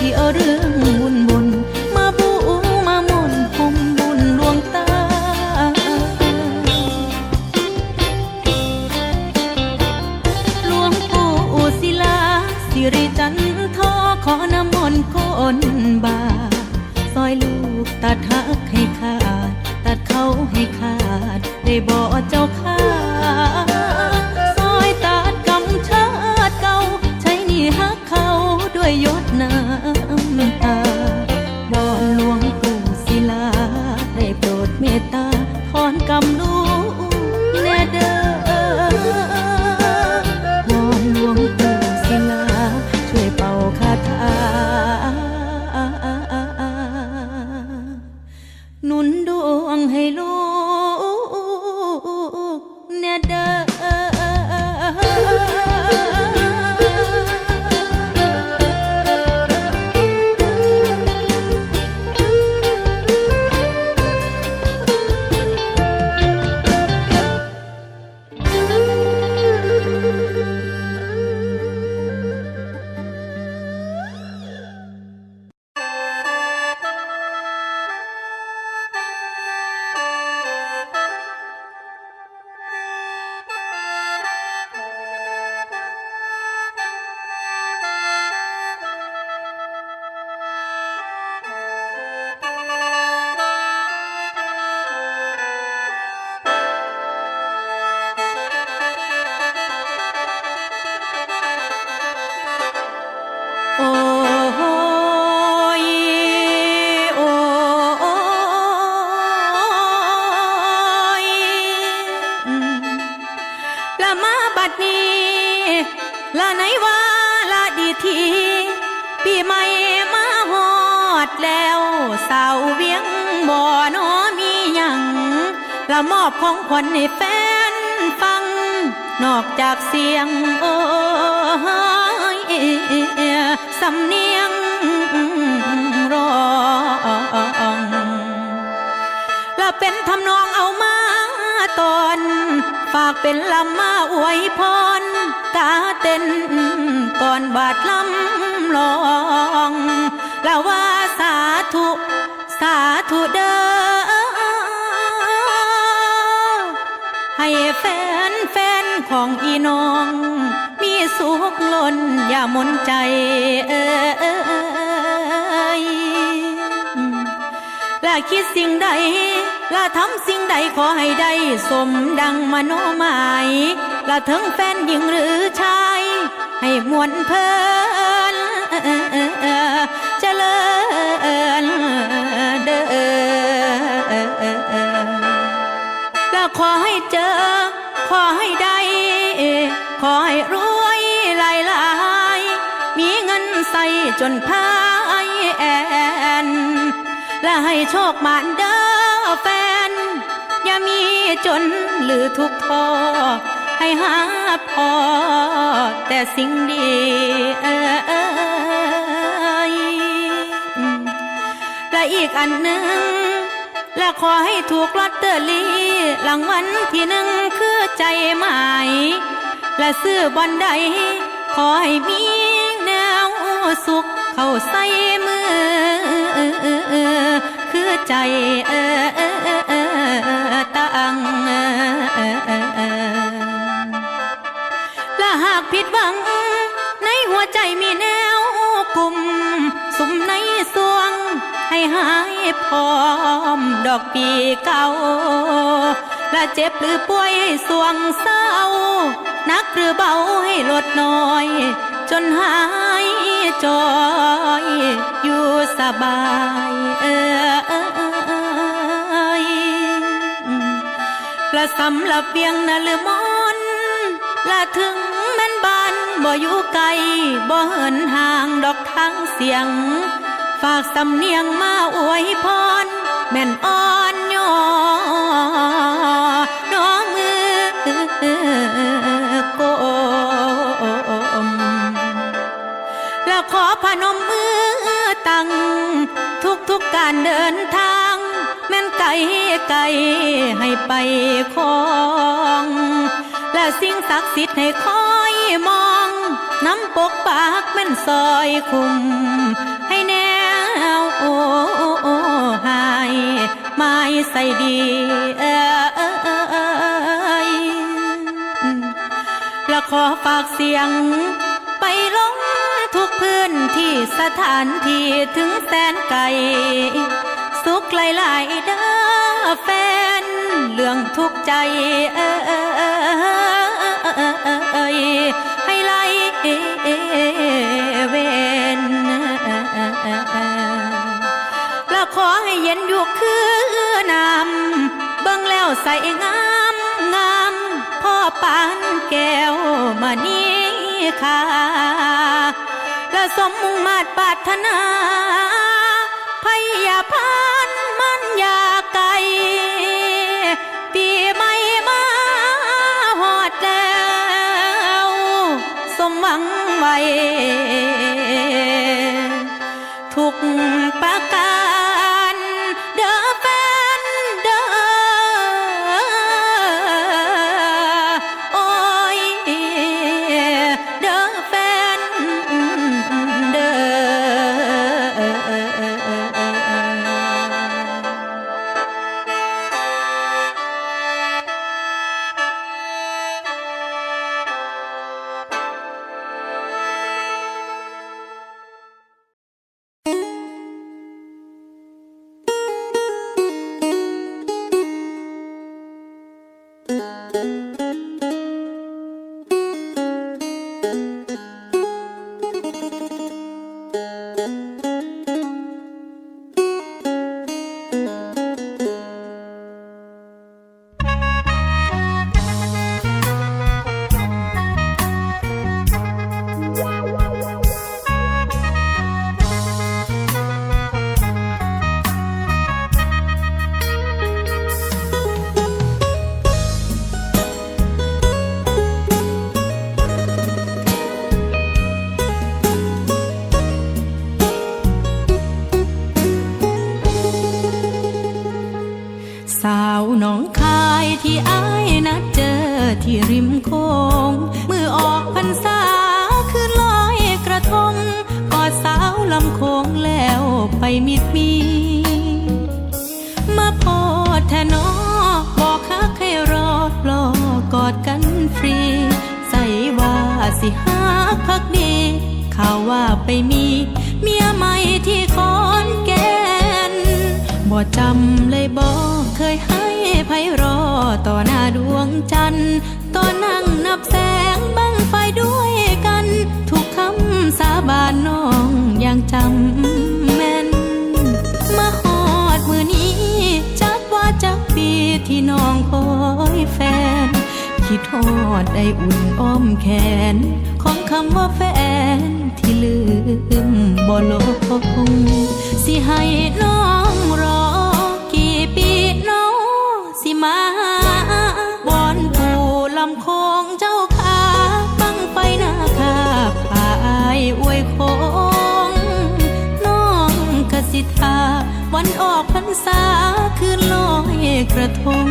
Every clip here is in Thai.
きおるำเนียงร้องและเป็นทำนองเอามาตอน ฝากเป็นลำมาอวยพรกาเต้นก่อนบาดลำลองและว่าสาธุ สาธุเด้อให้แฟนแฟนของอีน้อง สุขล้นอย่ามนใจเออและคิดสิ่งใดและทำสิ่งใดขอให้ได้สมดังมโนหมายและถึงแฟนหญิงหรือชาย ให้มวนเพลิน จนพายแอน และให้โชคมานเด้อแฟน อย่ามีจนหรือทุกข์ท้อให้หาพอแต่สิ่งดีเอยและอีกอันหนึ่ง และขอให้ถูกลอตเตอรี่รางวัลที่หนึ่งคือใจหมาย และซื้อบอลใดขอให้มี สุขเข้าใส่มือ คือใจตั้งและหากผิดหวัง ในหัวใจมีแนวกลุ่มสุมในสวง ให้หายพร้อมดอกปีเก่าและเจ็บหรือป่วยให้สวงเศร้านักหรือเบาให้ลดน้อย จนหาย จอยอยู่สบายเออและสำหรับเวียงนาลมอนละถึงแม่นบ้านบ่อยู่ไกลบ่เหินห่างดอกทางเสียง ฝากสำเนียงมาอวยพรแม่นอ่อย นมมือตั้งทุกทุกการเดินทาง แม่นไกลไกลให้ไปคองและสิ่งศักดิ์สิทธิ์ให้คอยมอง น้ำปกปากแม่นซอยคุม ให้แนวโอ้หายไม้ใส่ดีเอ้ยและขอฝากเสียงไปลง ทุกพื้นที่สถานที่ถึงแสนไกล สุขหลายๆเด้อแฟน เรื่องทุกใจเอยให้ไล่เวนและขอให้เย็นอยู่คือน้ำเบิ่งแล้วใส่งามงามพ่อปานแก้วมานี้ค่ะ และสมมุ่งมาตรปาถนาพยาพันมันอยาไกลปีไม่มาหอดแล้ว สมหวังไว้ทุกประกา ที่ริมโคงเมื่อออกพรรษาคือลอยกระทงกอดสาวลำโคงแล้วไปมิดมีมาพอแทนอบอกฮักให้รอรอกอดกันฟรี ใส่ว่าสิหากพักดีข่าวว่าไปมี เมียใหม่ที่ขอนแก่นบ่จำเลยบ่เคยให้ไพรอต่อหน้าดวงจันทร์ ด้วยกัน ทุกคำสาบานน้องยังจำแม่น มาหอดมือนี้ จักว่าจักปีที่น้องคอยแฟน คิดทอดได้อุ่นอ้อมแขน ของคำว่าแฟนที่ลืมบ่ลงสิให้น้อง สาคืนลอยกระทง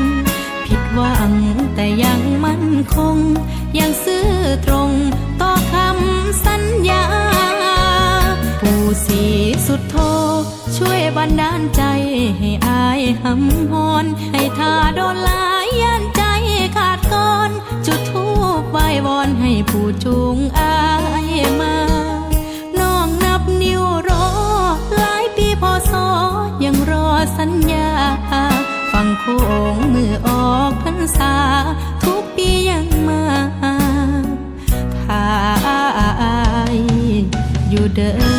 ผิดหวังแต่ยังมั่นคง ยังซื่อตรงต่อคำสัญญาผู้สีสุดโท ช่วยบันดาลใจให้อายหำหอน ให้ทาโดนลา ษา ทุกปียังมาถ้าอายอยู่เด้อ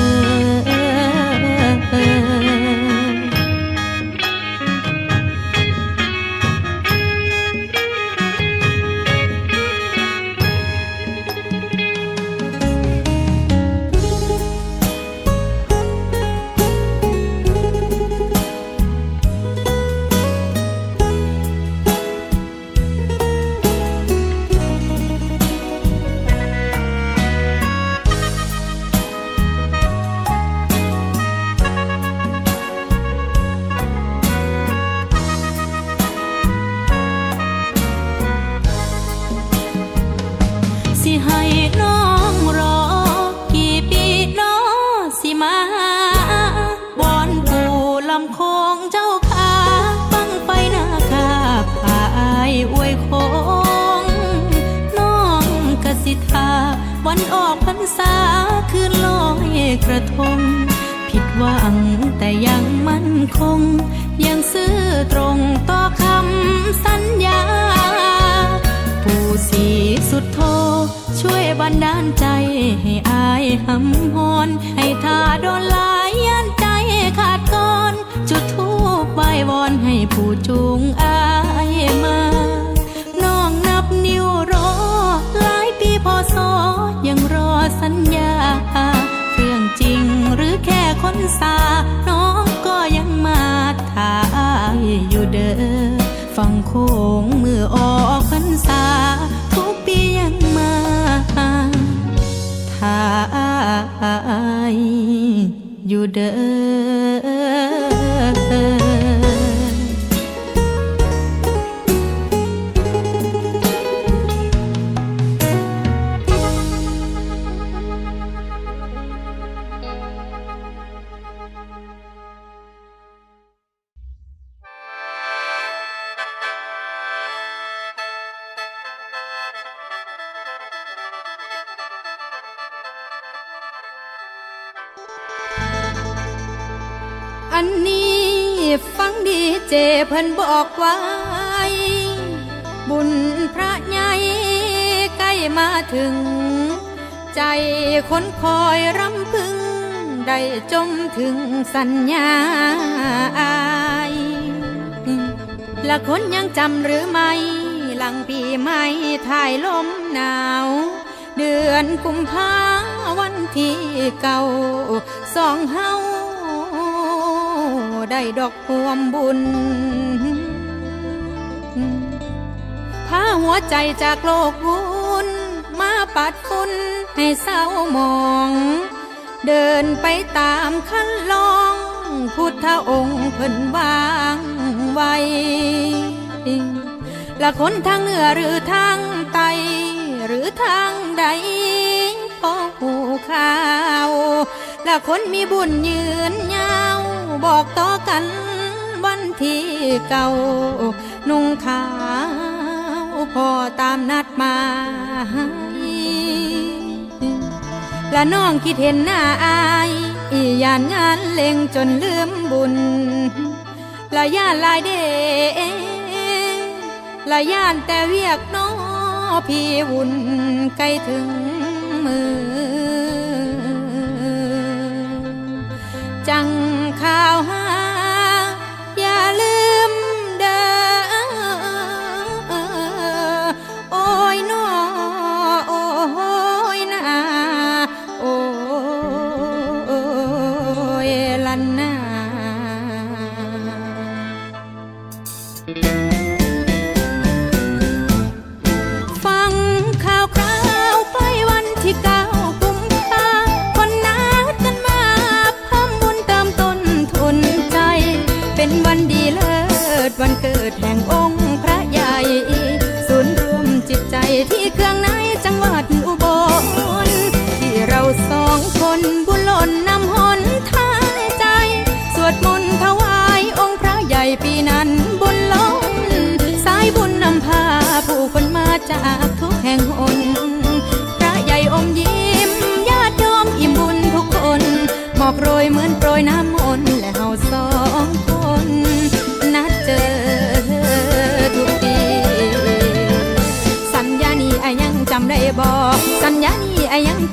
นดาลใจให้อายหำฮอนให้ทาโดนลายย่านใจขาดก่อน จุดทูบไหววอนให้ผู้จูงอายมา น้องนับนิ้วรอ หลายปีพอสอยังรอสัญญา เรื่องจริงหรือแค่คนสา น้องก็ยังมาถ่ายอยู่เด้อฟังโค้งมือออก หายอยู่เด้อ พิ่นบอกไว้บุญพระใหญ่ใกล้มาถึง ใจคนคอยรำพึง ได้จมถึงสัญญาอายและคนยังจำหรือไม่ หลังปีใหม่ถ่ายลมหนาว เดือนกุมภาวันที่เก่าสองเฮาได้ดอกพวมบุญ หัวใจจากโลกวุ่นมาปัดฝุ่นให้เศร้าหมอง เดินไปตามคันลอง พุทธองค์เพิ่นวางไว้ละคนทางเหนือหรือทางใต้หรือทางใดพอหูข่าวและคนมีบุญยืนยาว บอกต่อกันวันที่เก่านุ่งขาว พ่อตามนัดมายละน้องคิดเห็นหน้าอายอียานงานเล็งจนลืมบุญละย่านหลายเดละย่านแต่เวียกน้อพี่วุ่นใกล้ถึงมือ จังข่าวหา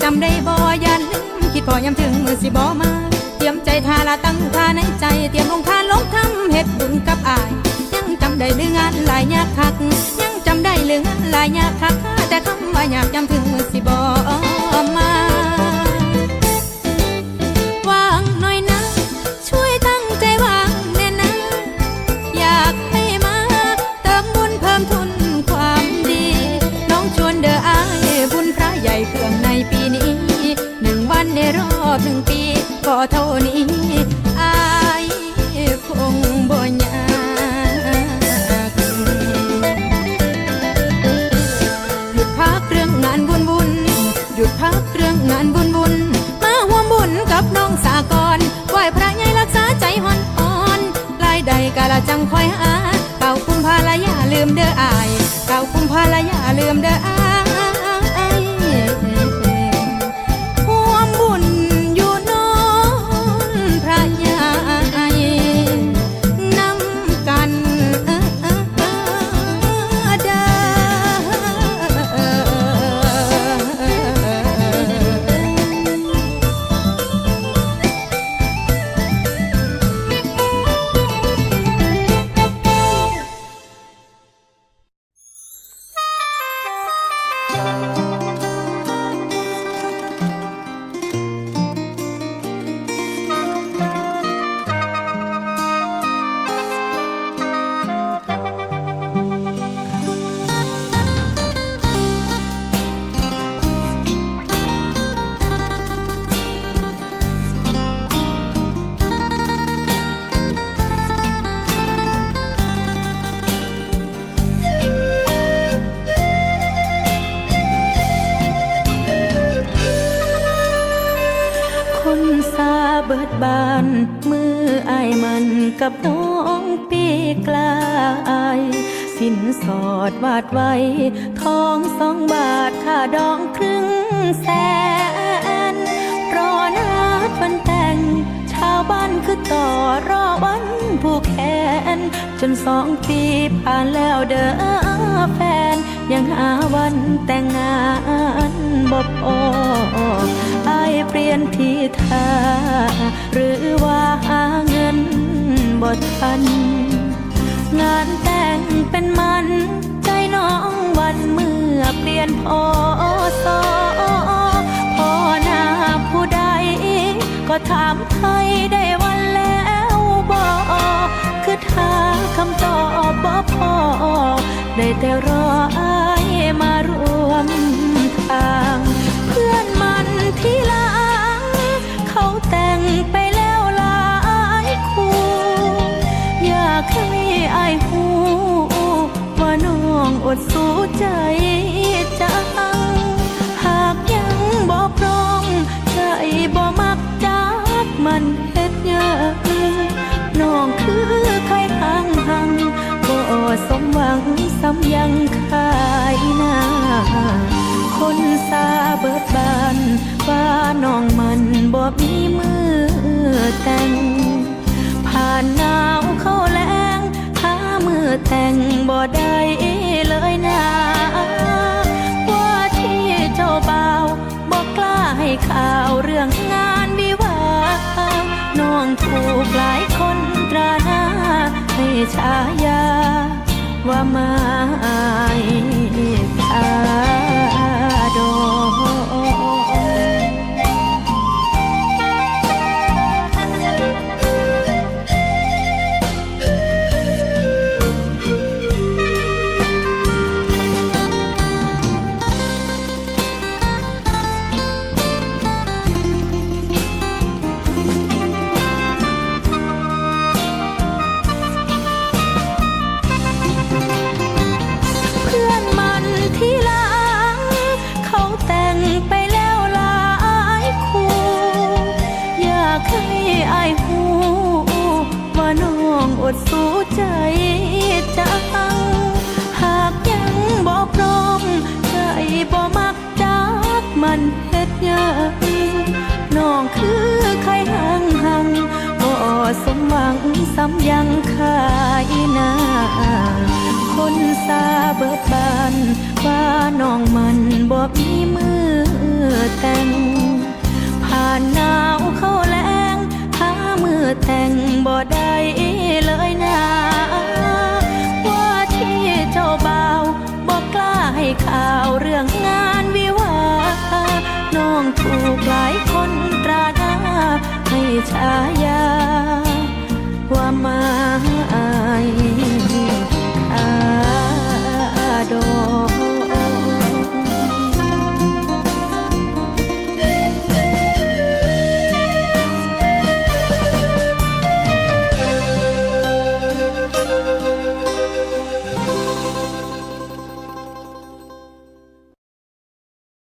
จำได้บ่อย่าลืมคิดพอย้ำถึงมือสิบ่มาเตรียมใจทาละตั้งท่าในใจ เตรียมลงทานลงทำเฮ็ดบุญกับอาย ยังจำได้หรืองานหลายยากคัก ยังจำได้หรืองานหลายยากคัก อบหนึ่งปีก็เท่านี้อายคงบ่ยากหยุดพักเรื่องงานบุญบุญหยุดพักเรื่องงานบุญบุญมาห่วมบุญกับน้องสากรไหว้พระใหญ่รักษาใจหอนอ่อนลายใดกะละจังคอยหาเก่าคุมพาลย่าลืมเด้ออายเก่าคุมพาลย่าลืมเด้ออาย ซาเบิดบาน มืออายมันกับน้องปีกลายสินสอดวาดไว้ ทองสองบาทค่าดองครึ่งแสนรอนัดวัน คือต่อรอวันผูกแขนจนสองปีผ่านแล้วเด้อแฟน ยังหาวันแต่งงานบ่พออเปลี่ยนที่ท่าหรือว่าหาเงินบ่ทัน งานแต่งเป็นมันใจน้องวันเมื่อเปลี่ยนพอสอพอหน้าผู้ใดก็ถามไทยได้วัน คำตอบบ่พอได้แต่รออายมารวมทาง เพื่อนมันที่หลังเขาแต่งไปแล้วหลายคู่ อยากให้อายหูว่าน้องอดสู้ใจ ซ้ำยังขายหน้า คนซาเบิดบานว่าน้องมันบ่มีมือแต่ง ผ่านหนาวเข้าแรงหามือแต่งบ่ได้เลยนะว่าที่เจ้าบ่าวบอกกล้าให้ข่าวเรื่องงานวิวาน้องถูกหลายคนตราหน้าให้ฉายา ว่ามาคาย